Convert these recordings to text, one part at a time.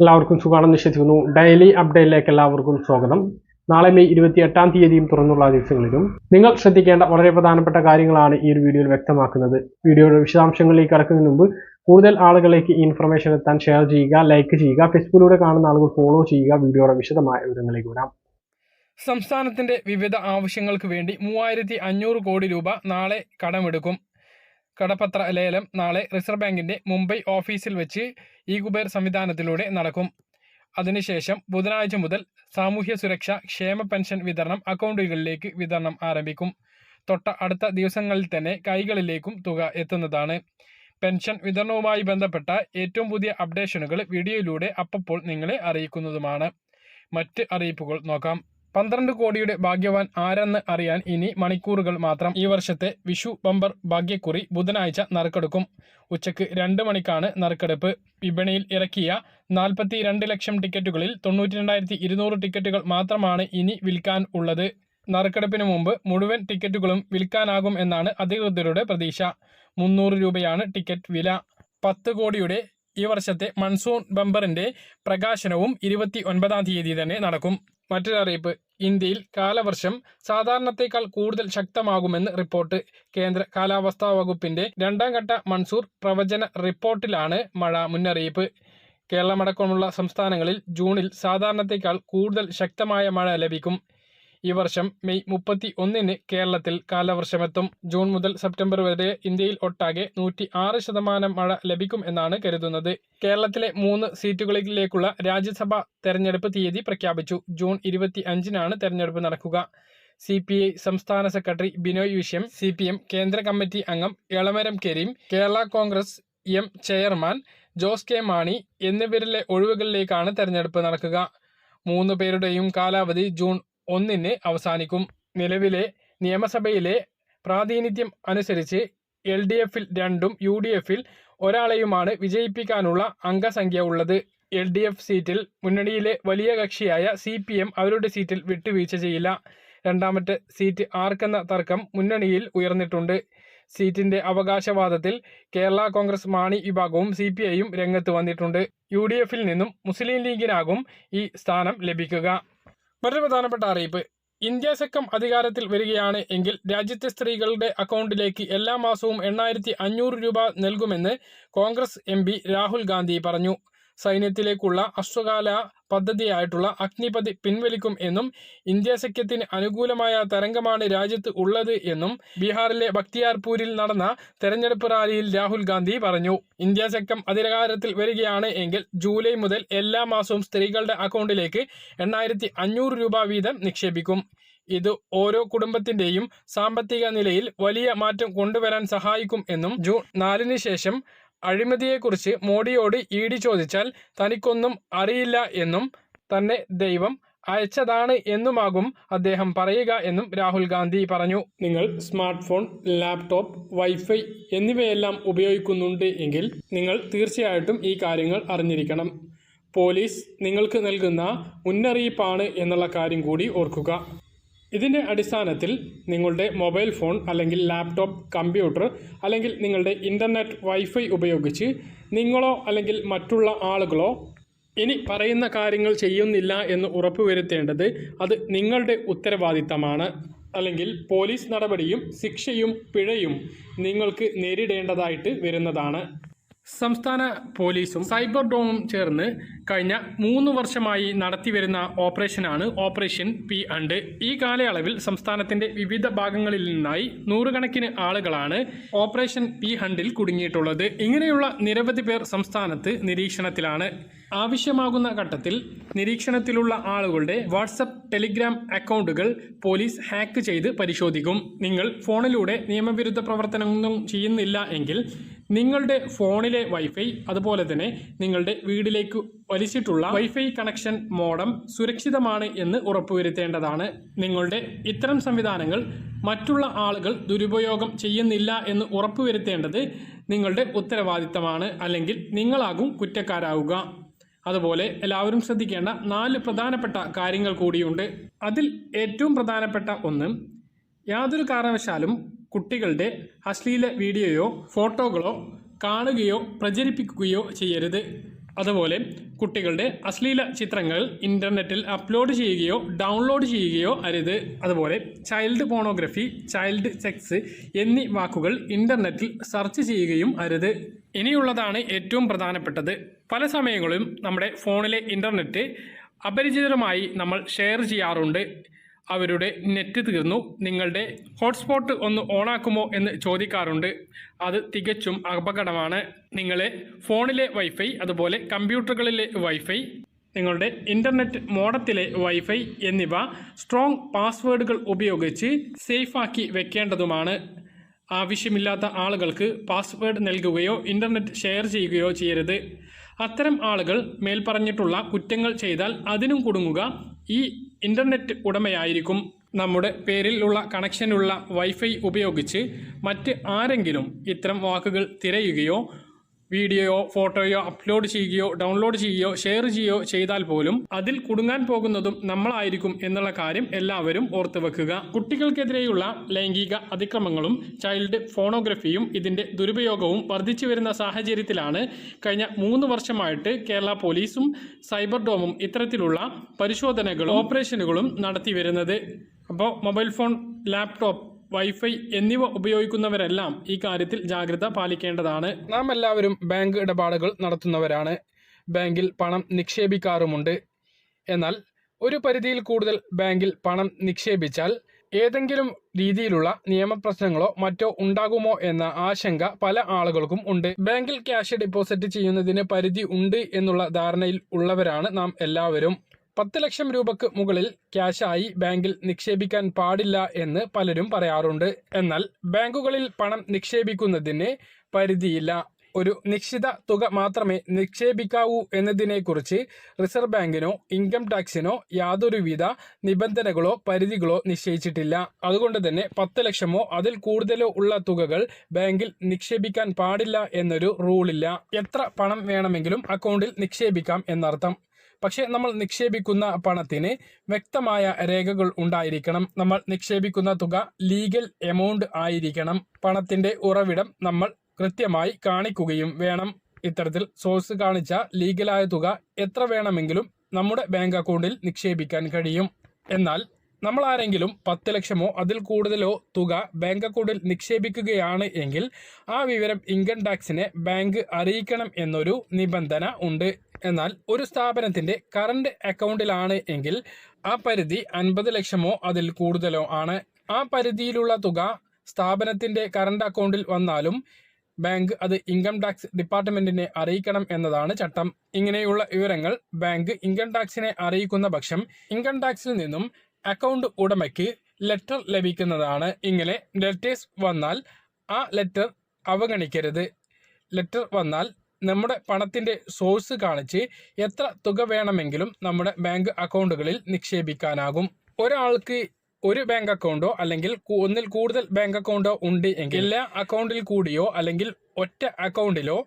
എല്ലാവർക്കും സുഖമാണെന്ന് വിശ്വസിക്കുന്നു. ഡെയിലി അപ്ഡേറ്റിലേക്ക് എല്ലാവർക്കും സ്വാഗതം. നാളെ മെയ് ഇരുപത്തി എട്ടാം തീയതിയും തുറന്നുള്ള ദിവസങ്ങളിലും നിങ്ങൾ ശ്രദ്ധിക്കേണ്ട വളരെ പ്രധാനപ്പെട്ട കാര്യങ്ങളാണ് ഈ ഒരു വീഡിയോയിൽ വ്യക്തമാക്കുന്നത്. വീഡിയോയുടെ വിശദാംശങ്ങളിലേക്ക് കടക്കുന്നതിന് മുമ്പ് കൂടുതൽ ആളുകളിലേക്ക് ഈ ഇൻഫർമേഷൻ എത്താൻ ഷെയർ ചെയ്യുക ലൈക്ക് ചെയ്യുക ഫേസ്ബുക്കിലൂടെ കാണുന്ന ആളുകൾ ഫോളോ ചെയ്യുക വീഡിയോയുടെ വിശദമായ വിവരങ്ങളിലേക്ക് വരാം. സംസ്ഥാനത്തിന്റെ വിവിധ ആവശ്യങ്ങൾക്ക് വേണ്ടി മൂവായിരത്തി അഞ്ഞൂറ് കോടി രൂപ നാളെ കടമെടുക്കും. കടപ്പത്ര ലേലം നാളെ റിസർവ് ബാങ്കിന്റെ മുംബൈ ഓഫീസിൽ വെച്ച് ഈ കുബേർ സംവിധാനത്തിലൂടെ നടക്കും. അതിനുശേഷം ബുധനാഴ്ച മുതൽ സാമൂഹ്യ സുരക്ഷ ക്ഷേമ പെൻഷൻ വിതരണം അക്കൗണ്ടുകളിലേക്ക് വിതരണം ആരംഭിക്കും. തൊട്ട അടുത്ത ദിവസങ്ങളിൽ തന്നെ കൈകളിലേക്കും തുക എത്തുന്നതാണ്. പെൻഷൻ വിതരണവുമായി ബന്ധപ്പെട്ട ഏറ്റവും പുതിയ അപ്ഡേഷനുകൾ വീഡിയോയിലൂടെ അപ്പപ്പോൾ നിങ്ങളെ അറിയിക്കുന്നതുമാണ്. മറ്റ് അറിയിപ്പുകൾ നോക്കാം. പന്ത്രണ്ട് കോടിയുടെ ഭാഗ്യവാൻ ആരെന്ന് അറിയാൻ ഇനി മണിക്കൂറുകൾ മാത്രം. ഈ വർഷത്തെ വിഷു ബമ്പർ ഭാഗ്യക്കുറി ബുധനാഴ്ച നറുക്കെടുക്കും. ഉച്ചയ്ക്ക് രണ്ട് മണിക്കാണ് നറുക്കെടുപ്പ്. വിപണിയിൽ ഇറക്കിയ നാൽപ്പത്തി രണ്ട് ലക്ഷം ടിക്കറ്റുകളിൽ തൊണ്ണൂറ്റി രണ്ടായിരത്തി ഇരുന്നൂറ് ടിക്കറ്റുകൾ മാത്രമാണ് ഇനി വിൽക്കാൻ ഉള്ളത്. നറുക്കെടുപ്പിന് മുമ്പ് മുഴുവൻ ടിക്കറ്റുകളും വിൽക്കാനാകും എന്നാണ് അധികൃതരുടെ പ്രതീക്ഷ. മുന്നൂറ് രൂപയാണ് ടിക്കറ്റ് വില. പത്ത് കോടിയുടെ ഈ വർഷത്തെ മൺസൂൺ ബമ്പറിന്റെ പ്രകാശനവും ഇരുപത്തി ഒൻപതാം തീയതി തന്നെ നടക്കും. മറ്റൊരു അറിയിപ്പ്. ഇന്ത്യയിൽ കാലവർഷം സാധാരണത്തേക്കാൾ കൂടുതൽ ശക്തമാകുമെന്ന് റിപ്പോർട്ട്. കേന്ദ്ര കാലാവസ്ഥാ വകുപ്പിന്റെ രണ്ടാം ഘട്ട മൺസൂർ പ്രവചന റിപ്പോർട്ടിലാണ് മഴ മുന്നറിയിപ്പ്. കേരളമടക്കമുള്ള സംസ്ഥാനങ്ങളിൽ ജൂണിൽ സാധാരണത്തേക്കാൾ കൂടുതൽ ശക്തമായ മഴ ലഭിക്കും. ഈ വർഷം മെയ് മുപ്പത്തി ഒന്നിന് കേരളത്തിൽ കാലവർഷമെത്തും. ജൂൺ മുതൽ സെപ്റ്റംബർ വരെ ഇന്ത്യയിൽ ഒട്ടാകെ നൂറ്റി ആറ് ശതമാനം മഴ ലഭിക്കും എന്നാണ് കരുതുന്നത്. കേരളത്തിലെ മൂന്ന് സീറ്റുകളിലേക്കുള്ള രാജ്യസഭാ തെരഞ്ഞെടുപ്പ് തീയതി പ്രഖ്യാപിച്ചു. ജൂൺ ഇരുപത്തി അഞ്ചിനാണ് തെരഞ്ഞെടുപ്പ് നടക്കുക. സി പി ഐ സംസ്ഥാന secretary Binoy Viswam C P M കേന്ദ്ര കമ്മിറ്റി അംഗം Elamaram Kareem Kerala Congress M chairman Jose K Mani എന്നിവരിലെ ഒഴിവുകളിലേക്കാണ് തെരഞ്ഞെടുപ്പ് നടക്കുക. മൂന്ന് പേരുടെയും കാലാവധി ജൂൺ ഒന്നിന് അവസാനിക്കും. നിലവിലെ നിയമസഭയിലെ പ്രാതിനിധ്യം അനുസരിച്ച് എൽ ഡി എഫിൽ രണ്ടും യു ഡി എഫിൽ ഒരാളെയുമാണ് വിജയിപ്പിക്കാനുള്ള അംഗസംഖ്യ ഉള്ളത്. എൽ ഡി എഫ് സീറ്റിൽ മുന്നണിയിലെ വലിയ കക്ഷിയായ സി പി എം അവരുടെ സീറ്റിൽ വിട്ടുവീഴ്ച ചെയ്യില്ല. രണ്ടാമത്തെ സീറ്റ് ആർക്കെന്ന തർക്കം മുന്നണിയിൽ ഉയർന്നിട്ടുണ്ട്. സീറ്റിന്റെ അവകാശവാദത്തിൽ കേരള കോൺഗ്രസ് മാണി വിഭാഗവും സി പി ഐയും രംഗത്ത് വന്നിട്ടുണ്ട്. യു ഡി എഫിൽ നിന്നും മുസ്ലിം ലീഗിനാകും ഈ സ്ഥാനം ലഭിക്കുക. മറ്റൊരു പ്രധാനപ്പെട്ട അറിയിപ്പ്. ഇന്ത്യ സഖ്യം അധികാരത്തിൽ വരികയാണ് എങ്കിൽ രാജ്യത്തെ സ്ത്രീകളുടെ അക്കൗണ്ടിലേക്ക് എല്ലാ മാസവും എണ്ണായിരത്തി അഞ്ഞൂറ് രൂപ നൽകുമെന്ന് കോൺഗ്രസ് എം രാഹുൽ ഗാന്ധി പറഞ്ഞു. സൈന്യത്തിലേക്കുള്ള അശ്വകാല പദ്ധതിയായിട്ടുള്ള അഗ്നിപതി പിൻവലിക്കും എന്നും ഇന്ത്യ സഖ്യത്തിന് അനുകൂലമായ തരംഗമാണ് രാജ്യത്ത് ഉള്ളത് എന്നും ബീഹാറിലെ ബക്തിയാർപൂരിൽ നടന്ന തെരഞ്ഞെടുപ്പ് റാലിയിൽ രാഹുൽ ഗാന്ധി പറഞ്ഞു. ഇന്ത്യ സഖ്യം അധികാരത്തിൽ വരികയാണ് എങ്കിൽ ജൂലൈ മുതൽ എല്ലാ മാസവും സ്ത്രീകളുടെ അക്കൗണ്ടിലേക്ക് എണ്ണായിരത്തി രൂപ വീതം നിക്ഷേപിക്കും. ഇത് ഓരോ കുടുംബത്തിന്റെയും സാമ്പത്തിക നിലയിൽ വലിയ മാറ്റം കൊണ്ടുവരാൻ സഹായിക്കും എന്നും ജൂൺ നാലിന് ശേഷം അഴിമതിയെക്കുറിച്ച് മോഡിയോട് ഇ ഡി ചോദിച്ചാൽ തനിക്കൊന്നും അറിയില്ല എന്നും തന്നെ ദൈവം അയച്ചതാണ് എന്നുമാകും അദ്ദേഹം പറയുക എന്നും രാഹുൽ ഗാന്ധി പറഞ്ഞു. നിങ്ങൾ സ്മാർട്ട് ഫോൺ ലാപ്ടോപ്പ് വൈഫൈ എന്നിവയെല്ലാം ഉപയോഗിക്കുന്നുണ്ട് എങ്കിൽ നിങ്ങൾ തീർച്ചയായിട്ടും ഈ കാര്യങ്ങൾ അറിഞ്ഞിരിക്കണം. പോലീസ് നിങ്ങൾക്ക് നൽകുന്ന മുന്നറിയിപ്പാണ് എന്നുള്ള കാര്യം കൂടി ഓർക്കുക. ഇതിന്റെ അടിസ്ഥാനത്തിൽ നിങ്ങളുടെ മൊബൈൽ ഫോൺ അല്ലെങ്കിൽ ലാപ്ടോപ്പ് കമ്പ്യൂട്ടർ അല്ലെങ്കിൽ നിങ്ങളുടെ ഇന്റർനെറ്റ് വൈഫൈ ഉപയോഗിച്ച് നിങ്ങളോ അല്ലെങ്കിൽ മറ്റുള്ള ആളുകളോ ഇനി പറയുന്ന കാര്യങ്ങൾ ചെയ്യുന്നില്ല എന്ന് ഉറപ്പുവരുത്തേണ്ടത് അത് നിങ്ങളുടെ ഉത്തരവാദിത്തമാണ്. അല്ലെങ്കിൽ പോലീസ് നടപടിയും ശിക്ഷയും പിഴയും നിങ്ങൾക്ക് നേരിടേണ്ടതായിട്ട് വരുന്നതാണ്. സംസ്ഥാന പോലീസും സൈബർ ഡോമും ചേർന്ന് കഴിഞ്ഞ മൂന്ന് വർഷമായി നടത്തിവരുന്ന ഓപ്പറേഷനാണ് ഓപ്പറേഷൻ പി അണ്ട് ഈ കാലയളവിൽ സംസ്ഥാനത്തിന്റെ വിവിധ ഭാഗങ്ങളിൽ നിന്നായി നൂറുകണക്കിന് ആളുകളാണ് ഓപ്പറേഷൻ പി ഹണ്ടിൽ കുടുങ്ങിയിട്ടുള്ളത്. ഇങ്ങനെയുള്ള നിരവധി പേർ സംസ്ഥാനത്ത് നിരീക്ഷണത്തിലാണ്. ആവശ്യമാകുന്ന ഘട്ടത്തിൽ നിരീക്ഷണത്തിലുള്ള ആളുകളുടെ വാട്സപ്പ് ടെലിഗ്രാം അക്കൗണ്ടുകൾ പോലീസ് ഹാക്ക് ചെയ്ത് പരിശോധിക്കും. നിങ്ങൾ ഫോണിലൂടെ നിയമവിരുദ്ധ പ്രവർത്തനമൊന്നും ചെയ്യുന്നില്ല എങ്കിൽ നിങ്ങളുടെ ഫോണിലെ വൈഫൈ അതുപോലെ തന്നെ നിങ്ങളുടെ വീട്ടിലേക്ക് വലിച്ചിട്ടുള്ള വൈഫൈ കണക്ഷൻ മോഡം സുരക്ഷിതമാണ് എന്ന് ഉറപ്പുവരുത്തേണ്ടതാണ്. നിങ്ങളുടെ ഇത്തരം സംവിധാനങ്ങൾ മറ്റുള്ള ആളുകൾ ദുരുപയോഗം ചെയ്യുന്നില്ല എന്ന് ഉറപ്പുവരുത്തേണ്ടത് നിങ്ങളുടെ ഉത്തരവാദിത്തമാണ് അല്ലെങ്കിൽ നിങ്ങളാകും കുറ്റക്കാരാവുക. അതുപോലെ എല്ലാവരും ശ്രദ്ധിക്കേണ്ട നാല് പ്രധാനപ്പെട്ട കാര്യങ്ങൾ കൂടിയുണ്ട്. അതിൽ ഏറ്റവും പ്രധാനപ്പെട്ട ഒന്ന് യാതൊരു കാരണവശാലും കുട്ടികളുടെ അശ്ലീല വീഡിയോയോ ഫോട്ടോകളോ കാണുകയോ പ്രചരിപ്പിക്കുകയോ ചെയ്യരുത്. അതുപോലെ കുട്ടികളുടെ അശ്ലീല ചിത്രങ്ങൾ ഇന്റർനെറ്റിൽ അപ്ലോഡ് ചെയ്യുകയോ ഡൗൺലോഡ് ചെയ്യുകയോ അരുത്. അതുപോലെ ചൈൽഡ് പോണോഗ്രഫി ചൈൽഡ് സെക്സ് എന്നീ വാക്കുകൾ ഇന്റർനെറ്റിൽ സെർച്ച് ചെയ്യുകയും അരുത്. ഇനിയുള്ളതാണ് ഏറ്റവും പ്രധാനപ്പെട്ടത്. പല സമയങ്ങളിലും നമ്മുടെ ഫോണിലെ ഇന്റർനെറ്റ് അപരിചിതരുമായി നമ്മൾ ഷെയർ ചെയ്യാറുണ്ട്. അവരുടെ നെറ്റ് തീർന്നു. നിങ്ങളുടെ ഹോട്ട്സ്പോട്ട് ഒന്ന് ഓണാക്കുമോ എന്ന് ചോദിക്കാറുണ്ട്. അത് തികച്ചും അപകടമാണ്. നിങ്ങളെ ഫോണിലെ വൈഫൈ അതുപോലെ കമ്പ്യൂട്ടറുകളിലെ വൈഫൈ നിങ്ങളുടെ ഇന്റർനെറ്റ് മോഡത്തിലെ വൈഫൈ എന്നിവ സ്ട്രോങ് പാസ്വേഡുകൾ ഉപയോഗിച്ച് സേഫാക്കി വെക്കേണ്ടതുമാണ്. ആവശ്യമില്ലാത്ത ആളുകൾക്ക് പാസ്വേഡ് നൽകുകയോ ഇന്റർനെറ്റ് ഷെയർ ചെയ്യുകയോ ചെയ്യരുത്. അത്തരം ആളുകൾ മേൽപ്പറഞ്ഞിട്ടുള്ള കുറ്റങ്ങൾ ചെയ്താൽ അതിനും കുടുങ്ങുക. ഈ ഇന്റർനെറ്റ് ഉടമയായിരിക്കും നമ്മുടെ പേരിലുള്ള കണക്ഷനുള്ള വൈഫൈ ഉപയോഗിച്ച് മറ്റ് ആരെങ്കിലും ഇത്തരം വാക്കുകൾ തിരയുകയോ വീഡിയോയോ ഫോട്ടോയോ അപ്ലോഡ് ചെയ്യുകയോ ഡൗൺലോഡ് ചെയ്യുകയോ ഷെയർ ചെയ്യുകയോ ചെയ്താൽ പോലും അതിൽ കുടുങ്ങാൻ പോകുന്നതും നമ്മളായിരിക്കും എന്നുള്ള കാര്യം എല്ലാവരും ഓർത്തു വെക്കുക. കുട്ടികൾക്കെതിരെയുള്ള ലൈംഗിക അതിക്രമങ്ങളും ചൈൽഡ് ഫോണോഗ്രഫിയും ഇതിന്റെ ദുരുപയോഗവും വർദ്ധിച്ചു വരുന്ന സാഹചര്യത്തിലാണ് കഴിഞ്ഞ മൂന്ന് വർഷമായിട്ട് കേരള പോലീസും സൈബർ ഡോമും ഇത്തരത്തിലുള്ള പരിശോധനകളും ഓപ്പറേഷനുകളും നടത്തി വരുന്നത്. അപ്പോൾ മൊബൈൽ ഫോൺ ലാപ്ടോപ്പ് വൈഫൈ എന്നിവ ഉപയോഗിക്കുന്നവരെല്ലാം ഈ കാര്യത്തിൽ ജാഗ്രത പാലിക്കേണ്ടതാണ്. നാം എല്ലാവരും ബാങ്ക് ഇടപാടുകൾ നടത്തുന്നവരാണ്. ബാങ്കിൽ പണം നിക്ഷേപിക്കാറുമുണ്ട്. എന്നാൽ ഒരു പരിധിയിൽ കൂടുതൽ ബാങ്കിൽ പണം നിക്ഷേപിച്ചാൽ ഏതെങ്കിലും രീതിയിലുള്ള നിയമപ്രശ്നങ്ങളോ മറ്റോ ഉണ്ടാകുമോ എന്ന ആശങ്ക പല ആളുകൾക്കും ഉണ്ട്. ബാങ്കിൽ ക്യാഷ് ഡെപ്പോസിറ്റ് ചെയ്യുന്നതിന് പരിധി ഉണ്ട് എന്നുള്ള ധാരണയിൽ ഉള്ളവരാണ് നാം എല്ലാവരും. പത്ത് ലക്ഷം രൂപക്ക് മുകളിൽ ക്യാഷായി ബാങ്കിൽ നിക്ഷേപിക്കാൻ പാടില്ല എന്ന് പലരും പറയാറുണ്ട്. എന്നാൽ ബാങ്കുകളിൽ പണം നിക്ഷേപിക്കുന്നതിന് പരിധിയില്ല. ഒരു നിശ്ചിത തുക മാത്രമേ നിക്ഷേപിക്കാവൂ എന്നതിനെക്കുറിച്ച് റിസർവ് ബാങ്കിനോ ഇൻകം ടാക്സിനോ യാതൊരുവിധ നിബന്ധനകളോ പരിധികളോ നിശ്ചയിച്ചിട്ടില്ല. അതുകൊണ്ട് തന്നെ പത്ത് ലക്ഷമോ അതിൽ കൂടുതലോ ഉള്ള തുകകൾ ബാങ്കിൽ നിക്ഷേപിക്കാൻ പാടില്ല എന്നൊരു റൂളില്ല. എത്ര പണം വേണമെങ്കിലും അക്കൗണ്ടിൽ നിക്ഷേപിക്കാം എന്നർത്ഥം. പക്ഷേ നമ്മൾ നിക്ഷേപിക്കുന്ന പണത്തിന് വ്യക്തമായ രേഖകൾ ഉണ്ടായിരിക്കണം. നമ്മൾ നിക്ഷേപിക്കുന്ന തുക ലീഗൽ എമൗണ്ട് ആയിരിക്കണം. പണത്തിന്റെ ഉറവിടം നമ്മൾ കൃത്യമായി കാണിക്കുകയും വേണം. ഇത്തരത്തിൽ സോഴ്സ് കാണിച്ച ലീഗലായ തുക എത്ര വേണമെങ്കിലും നമ്മുടെ ബാങ്ക് അക്കൗണ്ടിൽ നിക്ഷേപിക്കാൻ കഴിയും. എന്നാൽ നമ്മൾ ആരെങ്കിലും പത്ത് ലക്ഷമോ അതിൽ കൂടുതലോ തുക ബാങ്ക് അക്കൗണ്ടിൽ നിക്ഷേപിക്കുകയാണ് എങ്കിൽ ആ വിവരം ഇൻകം ടാക്സിനെ ബാങ്ക് അറിയിക്കണം എന്നൊരു നിബന്ധന ഉണ്ട്. എന്നാൽ ഒരു സ്ഥാപനത്തിന്റെ കറണ്ട് അക്കൗണ്ടിലാണ് എങ്കിൽ ആ പരിധി അൻപത് ലക്ഷമോ അതിൽ കൂടുതലോ ആണ്. ആ പരിധിയിലുള്ള തുക സ്ഥാപനത്തിന്റെ കറണ്ട് അക്കൗണ്ടിൽ വന്നാലും ബാങ്ക് അത് ഇൻകം ടാക്സ് ഡിപ്പാർട്ട്മെന്റിനെ അറിയിക്കണം എന്നതാണ് ചട്ടം. ഇങ്ങനെയുള്ള വിവരങ്ങൾ ബാങ്ക് ഇൻകം ടാക്സിനെ അറിയിക്കുന്ന പക്ഷം ഇൻകം ടാക്സിൽ നിന്നും അക്കൗണ്ട് ഉടമയ്ക്ക് ലെറ്റർ ലഭിക്കുന്നതാണ്. ഇങ്ങനെ ലെറ്റേഴ്സ് വന്നാൽ ആ ലെറ്റർ അവഗണിക്കരുത്. ലെറ്റർ വന്നാൽ നമ്മുടെ പണത്തിന്റെ സോഴ്സ് കാണിച്ച് എത്ര തുക വേണമെങ്കിലും നമ്മുടെ ബാങ്ക് അക്കൗണ്ടുകളിൽ നിക്ഷേപിക്കാനാകും. ഒരാൾക്ക് ഒരു ബാങ്ക് അക്കൗണ്ടോ അല്ലെങ്കിൽ ഒന്നിൽ കൂടുതൽ ബാങ്ക് അക്കൗണ്ടോ ഉണ്ട് എങ്കിൽ എല്ലാ അക്കൗണ്ടിൽ കൂടിയോ അല്ലെങ്കിൽ ഒറ്റ അക്കൗണ്ടിലോ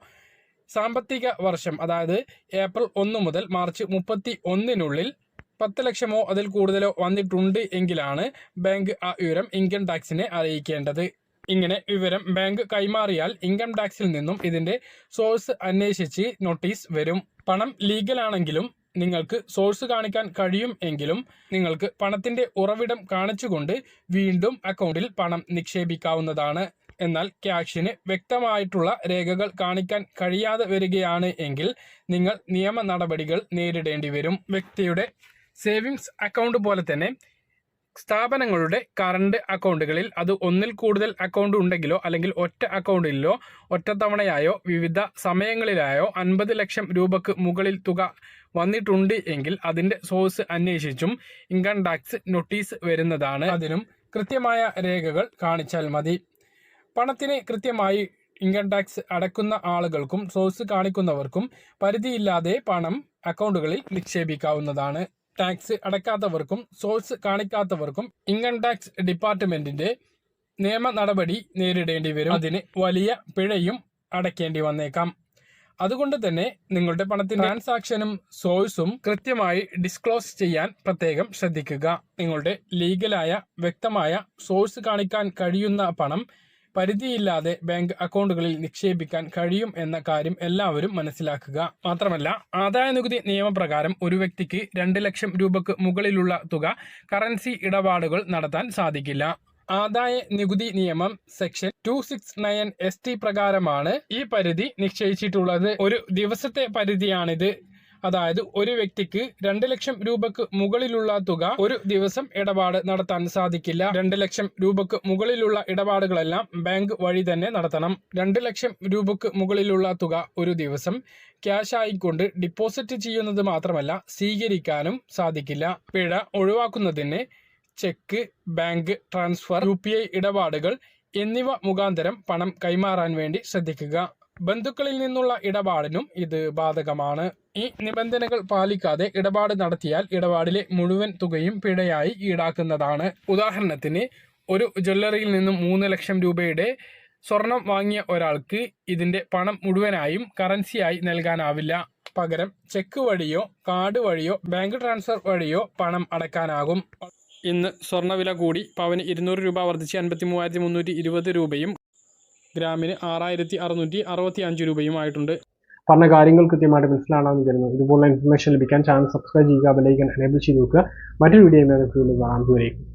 സാമ്പത്തിക വർഷം അതായത് ഏപ്രിൽ ഒന്ന് മുതൽ മാർച്ച് മുപ്പത്തി ഒന്നിനുള്ളിൽ പത്ത് ലക്ഷമോ അതിൽ കൂടുതലോ വന്നിട്ടുണ്ട് എങ്കിലാണ് ബാങ്ക് ആ വിവരം ഇൻകം ടാക്സിനെ അറിയിക്കേണ്ടത്. ഇങ്ങനെ വിവരം ബാങ്ക് കൈമാറിയാൽ ഇൻകം ടാക്സിൽ നിന്നും ഇതിന്റെ സോഴ്സ് അന്വേഷിച്ച് നോട്ടീസ് വരും. പണം ലീഗലാണെങ്കിലും നിങ്ങൾക്ക് സോഴ്സ് കാണിക്കാൻ കഴിയും എങ്കിലും നിങ്ങൾക്ക് പണത്തിന്റെ ഉറവിടം കാണിച്ചുകൊണ്ട് വീണ്ടും അക്കൗണ്ടിൽ പണം നിക്ഷേപിക്കാവുന്നതാണ്. എന്നാൽ ക്യാഷിന് വ്യക്തമായിട്ടുള്ള രേഖകൾ കാണിക്കാൻ കഴിയാതെ വരികയാണ് എങ്കിൽ നിങ്ങൾ നിയമ നടപടികൾ നേരിടേണ്ടി വരും. വ്യക്തിയുടെ സേവിങ്സ് അക്കൗണ്ട് പോലെ തന്നെ സ്ഥാപനങ്ങളുടെ കറണ്ട് അക്കൗണ്ടുകളിൽ അത് ഒന്നിൽ കൂടുതൽ അക്കൗണ്ട് ഉണ്ടെങ്കിലോ അല്ലെങ്കിൽ ഒറ്റ അക്കൗണ്ടിലോ ഒറ്റത്തവണയായോ വിവിധ സമയങ്ങളിലായോ അൻപത് ലക്ഷം രൂപക്ക് മുകളിൽ തുക വന്നിട്ടുണ്ട് എങ്കിൽ അതിന്റെ സോഴ്സ് അന്വേഷിച്ചും ഇൻകം ടാക്സ് നോട്ടീസ് വരുന്നതാണ്. അതിനും കൃത്യമായ രേഖകൾ കാണിച്ചാൽ മതി. പണത്തിന് കൃത്യമായി ഇൻകം ടാക്സ് അടക്കുന്ന ആളുകൾക്കും സോഴ്സ് കാണിക്കുന്നവർക്കും പരിധിയില്ലാതെ പണം അക്കൗണ്ടുകളിൽ നിക്ഷേപിക്കാവുന്നതാണ്. ടാക്സ് അടക്കാത്തവർക്കും സോഴ്സ് കാണിക്കാത്തവർക്കും ഇൻകം ടാക്സ് ഡിപ്പാർട്ട്മെന്റിന്റെ നിയമ നടപടി നേരിടേണ്ടി വരും. അതിന് വലിയ പിഴയും അടയ്ക്കേണ്ടി വന്നേക്കാം. അതുകൊണ്ട് തന്നെ നിങ്ങളുടെ പണത്തിന്റെ ട്രാൻസാക്ഷനും സോഴ്സും കൃത്യമായി ഡിസ്ക്ലോസ് ചെയ്യാൻ പ്രത്യേകം ശ്രദ്ധിക്കുക. നിങ്ങളുടെ ലീഗലായ വ്യക്തമായ സോഴ്സ് കാണിക്കാൻ കഴിയുന്ന പണം പരിധിയില്ലാതെ ബാങ്ക് അക്കൗണ്ടുകളിൽ നിക്ഷേപിക്കാൻ കഴിയും എന്ന കാര്യം എല്ലാവരും മനസ്സിലാക്കുക. മാത്രമല്ല ആദായ നികുതി നിയമപ്രകാരം ഒരു വ്യക്തിക്ക് രണ്ട് ലക്ഷം രൂപക്ക് മുകളിലുള്ള തുക കറൻസി ഇടപാടുകൾ നടത്താൻ സാധിക്കില്ല. ആദായ നികുതി നിയമം section two six nine S T പ്രകാരമാണ് ഈ പരിധി നിശ്ചയിച്ചിട്ടുള്ളത്. ഒരു ദിവസത്തെ പരിധിയാണിത്. അതായത് ഒരു വ്യക്തിക്ക് രണ്ട് ലക്ഷം രൂപക്ക് മുകളിലുള്ള തുക ഒരു ദിവസം ഇടപാട് നടത്താൻ സാധിക്കില്ല. രണ്ട് ലക്ഷം രൂപക്ക് മുകളിലുള്ള ഇടപാടുകളെല്ലാം ബാങ്ക് വഴി തന്നെ നടത്തണം. രണ്ട് ലക്ഷം രൂപക്ക് മുകളിലുള്ള തുക ഒരു ദിവസം ക്യാഷ് ആയിക്കൊണ്ട് ഡിപ്പോസിറ്റ് ചെയ്യുന്നത് മാത്രമല്ല സ്വീകരിക്കാനും സാധിക്കില്ല. പിഴ ഒഴിവാക്കുന്നതിന് ചെക്ക് ബാങ്ക് ട്രാൻസ്ഫർ യു ഇടപാടുകൾ എന്നിവ മുഖാന്തരം പണം കൈമാറാൻ വേണ്ടി ശ്രദ്ധിക്കുക. ബന്ധുക്കളിൽ നിന്നുള്ള ഇടപാടിനും ഇത് ബാധകമാണ്. ഈ നിബന്ധനകൾ പാലിക്കാതെ ഇടപാട് നടത്തിയാൽ ഇടപാടിലെ മുഴുവൻ തുകയും പിഴയായി ഈടാക്കുന്നതാണ്. ഉദാഹരണത്തിന് ഒരു ജ്വല്ലറിയിൽ നിന്നും മൂന്ന് ലക്ഷം രൂപയുടെ സ്വർണം വാങ്ങിയ ഒരാൾക്ക് ഇതിന്റെ പണം മുഴുവനായും കറൻസിയായി നൽകാനാവില്ല. പകരം ചെക്ക് വഴിയോ കാർഡ് വഴിയോ ബാങ്ക് ട്രാൻസ്ഫർ വഴിയോ പണം അടക്കാനാകും ഇന്ന് സ്വർണവില കൂടി പവന് ഇരുന്നൂറ് രൂപ വർദ്ധിച്ച് അൻപത്തി മൂവായിരത്തി മുന്നൂറ്റി ഇരുപത് രൂപയും ഗ്രാമിന് ആറായിരത്തി അറുന്നൂറ്റി അറുപത്തി അഞ്ച് രൂപയും ആയിട്ടുണ്ട് പറഞ്ഞ കാര്യങ്ങൾ കൃത്യമായിട്ട് മനസ്സിലാണെന്ന് കരുതുന്നു. ഇതുപോലുള്ള ഇൻഫർമേഷൻ ലഭിക്കാൻ ചാനൽ സബ്സ്ക്രൈബ് ചെയ്യുക ബെലൈക്കൻ എനേബിൾ ചെയ്ത് നോക്കുക മറ്റൊരു വീഡിയോ കാണാൻ ദൂരേക്കും